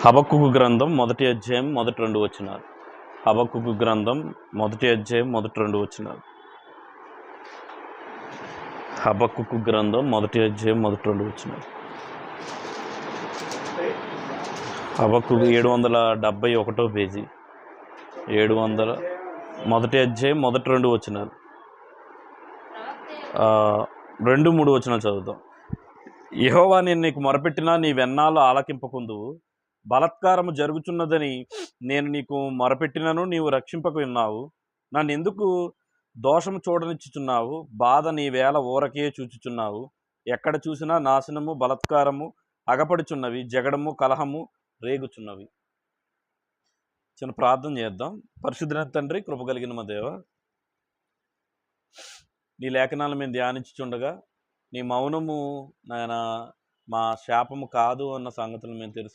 హబక్కుకు గ్రంథం మొదటి అధ్యాయం మొదటి రెండు వచ్చినారు హబక్కుకు గ్రంథం మొదటి అధ్యాయం మొదటి రెండు వచ్చినారు హబక్కుకు గ్రంథం మొదటి అధ్యాయం మొదటి రెండు వచ్చినారు హబక్కు ఏడు వందల డెబ్బై ఒకటో పేజీ. ఏడు వందల మొదటి అధ్యాయం మొదటి రెండు వచ్చినారు రెండు మూడు వచ్చిన చదువుతాం యహోవా నేను నీకు మొరపెట్టినా నీ వెన్నాలు ఆలకింపకుందువు. బలత్కారము జరుగుచున్నదని నేను నీకు మొరపెట్టినను నీవు రక్షింపకు ఉన్నావు. నన్ను ఎందుకు దోషము చూడనిచ్చుచున్నావు? బాధ నీ వేళ ఊరకే చూచుచున్నావు. ఎక్కడ చూసినా నాశనము బలత్కారము అగపడుచున్నవి జగడము కలహము రేగుచున్నవి. చిన్న ప్రార్థన చేద్దాం. పరిశుద్ధన తండ్రి కృప కలిగిన మా దేవ నీ లేఖనాలు మేము ధ్యానించుచుండగా నీ మౌనము నాయన మా శాపము కాదు అన్న సంగతులు మేము తెలుసు.